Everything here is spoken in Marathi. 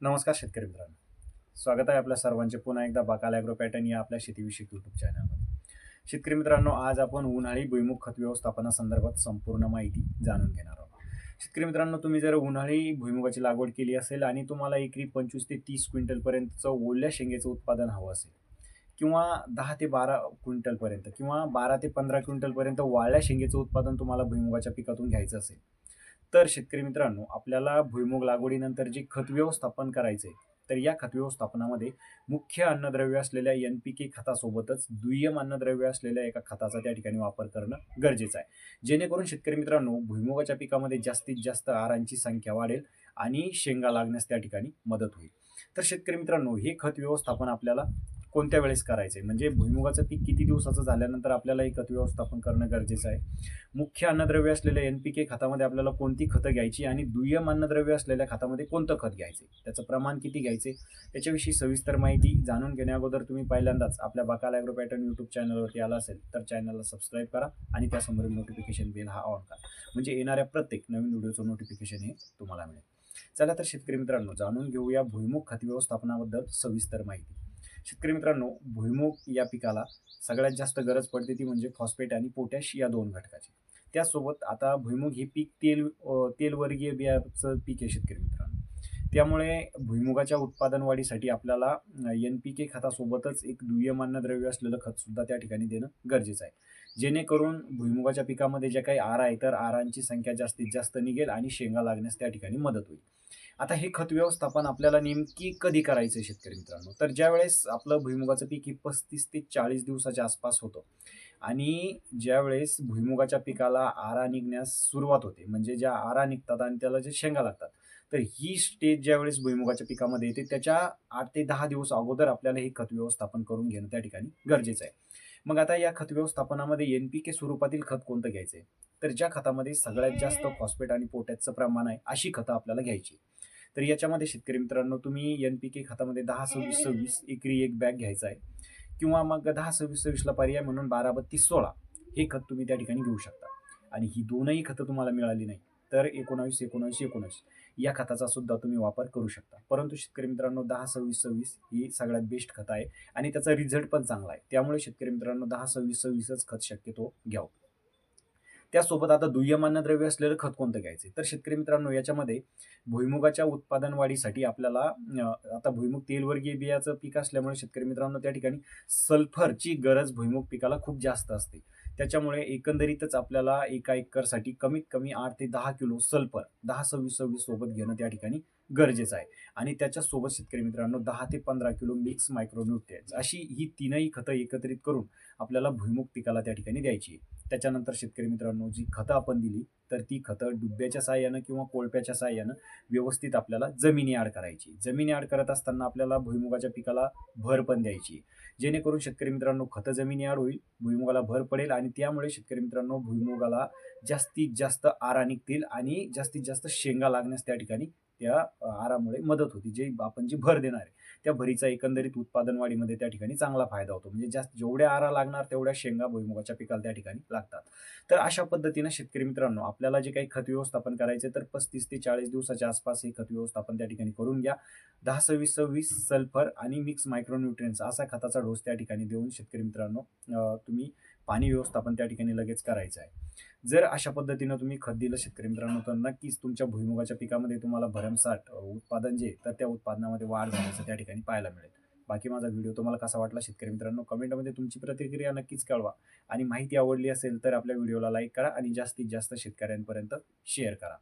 नमस्कार शेतकरी मित्रांनो. स्वागत आहे आपल्या सर्वांचे पुन्हा एकदा बाकाल ॲग्रो पॅटर्न या आपल्या शेतीविषयक यूट्यूब चॅनलमध्ये शेतकरी मित्रांनो आज आपण उन्हाळी भुईमुख खत व्यवस्थापनासंदर्भात संपूर्ण माहिती जाणून घेणार आहोत. शेतकरी मित्रांनो तुम्ही जर उन्हाळी भुईमुगाची लागवड केली असेल आणि तुम्हाला एकरी पंचवीस ते तीस क्विंटलपर्यंतचं ओल्या शेंगेचं उत्पादन हवं असेल किंवा दहा ते बारा क्विंटलपर्यंत किंवा बारा ते पंधरा क्विंटलपर्यंत वाळल्या शेंगेचं उत्पादन तुम्हाला भुईमुगाच्या पिकातून घ्यायचं असेल तर शेतकरी मित्रांनो आपल्याला भुईमुग लागवडीनंतर जे खत व्यवस्थापन करायचे तर या खत व्यवस्थापनामध्ये मुख्य अन्नद्रव्य असलेल्या एन पी के खतासोबतच दुय्यम अन्नद्रव्य असलेल्या एका खताचा त्या ठिकाणी वापर करणं गरजेचं आहे. जेणेकरून शेतकरी मित्रांनो भुईमुगाच्या पिकामध्ये जास्तीत जास्त आरांची संख्या वाढेल आणि शेंगा लागण्यास त्या ठिकाणी मदत होईल. तर शेतकरी मित्रांनो हे खत व्यवस्थापन आपल्याला कोणत्या वेळेस करायचं आहे म्हणजे भुईमुगाचं पीक किती दिवसाचं झाल्यानंतर आपल्याला हे खत व्यवस्थापन करणं गरजेचं आहे. मुख्य अन्नद्रव्य असलेल्या एन पी के खतामध्ये आपल्याला कोणती खतं घ्यायची आणि दुय्यम अन्नद्रव्य असलेल्या खतामध्ये कोणतं खत घ्यायचे त्याचं प्रमाण किती घ्यायचे त्याच्याविषयी सविस्तर माहिती जाणून घेण्याअगोदर तुम्ही पहिल्यांदाच आपल्या बाकाल ॲग्रो पॅटर्न यूट्यूब चॅनलवरती आला असेल तर चॅनलला सबस्क्राईब करा आणि त्यासमोरील नोटिफिकेशन बिल हा ऑन करा. म्हणजे येणाऱ्या प्रत्येक नवीन व्हिडिओचं नोटिफिकेशन हे तुम्हाला मिळेल. चला तर शेतकरी मित्रांनो जाणून घेऊया भुईमुख खत व्यवस्थापनाबद्दल सविस्तर माहिती. शेतकरी मित्रांनो भुईमुग या पिकाला सगळ्यात जास्त गरज पडते ती म्हणजे फॉस्फेट आणि पोटॅश या दोन घटकाची. त्याचसोबत आता भुईमुग हे पीक तेल तेलवर्गीय बियाचं पीक आहे शेतकरी मित्रांनो. त्यामुळे भुईमुगाच्या उत्पादन वाढीसाठी आपल्याला एन पी के खतासोबतच एक दुय्यम अन्नद्रव्य असलेलं खतसुद्धा त्या ठिकाणी देणं गरजेचं आहे. जेणेकरून भुईमुगाच्या पिकामध्ये जे काही आरा आहे तर आरांची संख्या जास्तीत जास्त निघेल आणि शेंगा लागण्यास त्या ठिकाणी मदत होईल. आता हे खत व्यवस्थापन आपल्याला नेमकी कधी करायचं आहे शेतकरी मित्रांनो? तर ज्यावेळेस आपलं भुईमुगाचं पीक हे पस्तीस ते चाळीस दिवसाच्या आसपास होतं आणि ज्यावेळेस भुईमुगाच्या पिकाला आरा निघण्यास सुरुवात होते म्हणजे ज्या आरा निघतात आणि त्याला जे शेंगा लागतात तर ही स्टेज ज्यावेळेस भुईमुगाच्या पिकामध्ये येते त्याच्या आठ ते दहा दिवस अगोदर आपल्याला हे खत व्यवस्थापन करून घेणं त्या ठिकाणी गरजेचं आहे. मग आता या खत व्यवस्थापनामध्ये एन पी के स्वरूपातील खत कोणतं घ्यायचं आहे तर ज्या खतामध्ये सगळ्यात जास्त फॉस्फेट आणि पोटॅशचं प्रमाण आहे अशी खतं आपल्याला घ्यायची तर याच्यामध्ये शेतकरी मित्रांनो तुम्ही एन पी के खतामध्ये दहा सव्वीस सव्वीस एकरी एक बॅग घ्यायचा आहे. किंवा मग दहा सव्वीस सव्वीसला पर्याय म्हणून बारा बत्तीस सोळा हे खत तुम्ही त्या ठिकाणी घेऊ शकता. आणि ही दोनही खतं तुम्हाला मिळाली नाही. तर एकोणावीस एकोणावीस एकोणावीस. या खताचा सुद्धा तुम्ही वापर करू शकता. परंतु शेतकरी मित्रांनो दहा सव्वीस सव्वीस ही सगळ्यात बेस्ट खत आहे आणि त्याचा रिझल्ट पण चांगला आहे. त्यामुळे शेतकरी मित्रांनो दहा सव्वीस सव्वीसच खत शक्यतो घ्यावं. त्यासोबत आता दुय्यम अन्नद्रव्य असलेलं खत कोणतं घ्यायचं तर शेतकरी मित्रांनो याच्यामध्ये भुईमुगाच्या उत्पादन वाढीसाठी आपल्याला आता भुईमुग तेलवर्गीय बियाचं पीक असल्यामुळे शेतकरी मित्रांनो त्या ठिकाणी सल्फरची गरज भुईमुग पिकाला खूप जास्त असते. त्याच्यामुळे एकंदरीतच आपल्याला एका एकरसाठी कमीत कमी आठ ते दहा किलो सल्फर दहा सव्वीस सव्वीस सोबत घेणं त्या ठिकाणी गरजेचं आहे. आणि त्याच्यासोबत शेतकरी मित्रांनो दहा ते पंधरा किलो मिक्स मायक्रोन्युट्रियन्स अशी ही तीनही खतं एकत्रित करून आपल्याला भुईमुग पिकाला त्या ठिकाणी द्यायची आहे. त्याच्यानंतर शेतकरी मित्रांनो जी खतं आपण दिली तर ती खतं डुब्याच्या साह्यानं किंवा कोळप्याच्या साह्यानं व्यवस्थित आपल्याला जमिनी आड करायची. जमिनी आड करत असताना आपल्याला भुईमुगाच्या पिकाला भर पण द्यायची जेणेकरून शेतकरी मित्रांनो खतं जमिनी आड होईल भुईमुगाला भर पडेल आणि त्यामुळे शेतकरी मित्रांनो भुईमुगाला जास्तीत जास्त आरा निघतील आणि जास्तीत जास्त शेंगा लागण्यास त्या ठिकाणी त्या आरामुळे मदत होती जे आपण जी भर देणार आहे. त्या भरीचा एकंदरीत उत्पादन वाढीमध्ये त्या ठिकाणी चांगला फायदा होतो. म्हणजे जास्त जेवढ्या आरा लागणार तेवढ्या शेंगा भुईमुगाच्या पिकाला त्या ठिकाणी लागतात. तर अशा पद्धतीनं शेतकरी मित्रांनो आपल्याला जे काही खत व्यवस्थापन करायचे तर पस्तीस ते चाळीस दिवसाच्या आसपास हे खत व्यवस्थापन त्या ठिकाणी करून घ्या. दहा सव्वीस सव्वीस सल्फर आणि मिक्स मायक्रोन्युट्रियन्स असा खताचा डोस त्या ठिकाणी देऊन शेतकरी मित्रांनो तुम्ही पाणी व्यवस्थापन त्या ठिकाणी लगेच करायचं आहे जर अशा पद्धतीनं तुम्ही खत दिलं शेतकरी मित्रांनो तर नक्कीच तुमच्या भुईमुगाच्या पिकामध्ये तुम्हाला भरमसाठ उत्पादन जे तर त्या उत्पादनामध्ये वाढ झाल्याचं त्या ठिकाणी ठिकाणी पाहायला मिळेल. बाकी माझा व्हिडिओ तुम्हाला कसा वाटला शेतकरी मित्रांनो कमेंटमध्ये तुमची प्रतिक्रिया नक्कीच कळवा. आणि माहिती आवडली असेल तर आपल्या व्हिडिओला लाईक करा आणि जास्तीत जास्त शेतकऱ्यांपर्यंत शेअर करा.